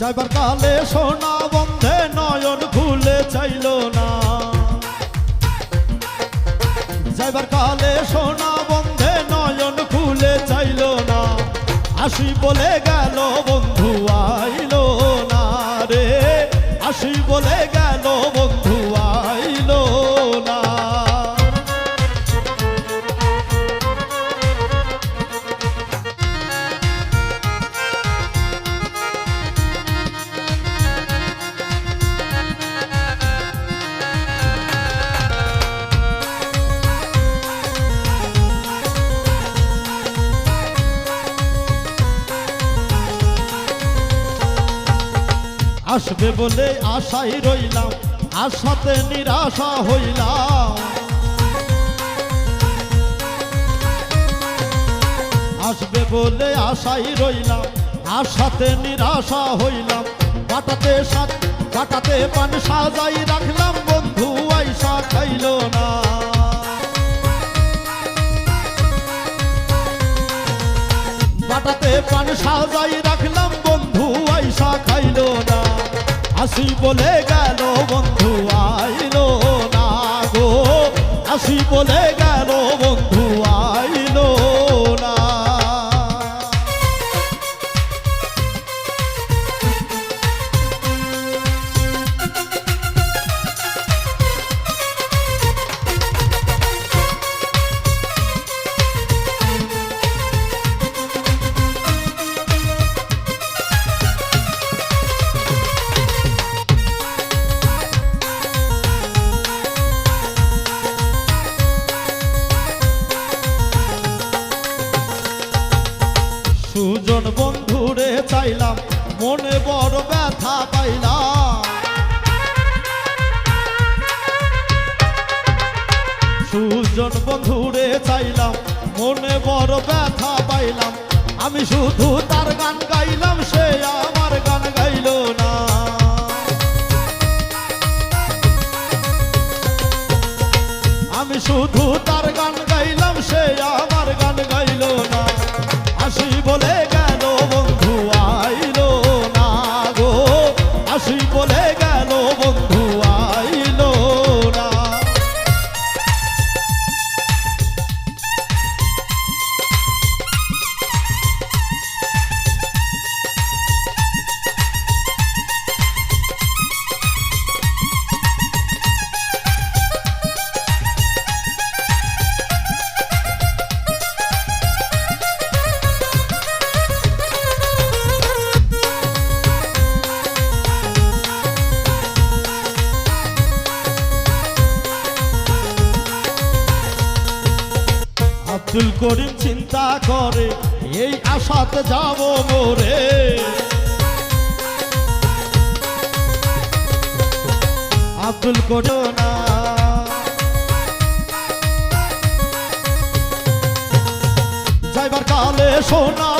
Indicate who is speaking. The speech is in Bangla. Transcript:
Speaker 1: যাইবার কালে সোনা বন্ধে নয়ন খুলে চাইল না। যাইবার কালে সোনা বন্ধে নয়ন খুলে চাইল না। আসি বলে গেল বন্ধু, আইল আসবে বলে আশাই রইলাম, আশাতে নিরাশা হইলাম। আসবে বলে আশাই রইলাম, আশাতে নিরাশা হইলাম। বাটাতে সাত বাটাতে পান সাজাই রাখলাম, বন্ধু আইসা খাইল না। বাটাতে পান সাজাই আসি বলে গেল বন্ধু আইলো না গো। আসি বলে সুজন বন্ধুরে চাইলাম, মনে বড় ব্যথা পাইলাম। সুজন বন্ধুরে চাইলাম, মনে বড় ব্যথা পাইলাম। আমি শুধু তার গান গাইলাম, সে আমার গান গাইল না। আমি শুধু আব্দুল করিম চিন্তা করে এই আশাতে যাব মোরে। আব্দুল করিম না। যাইবার কালে সোনা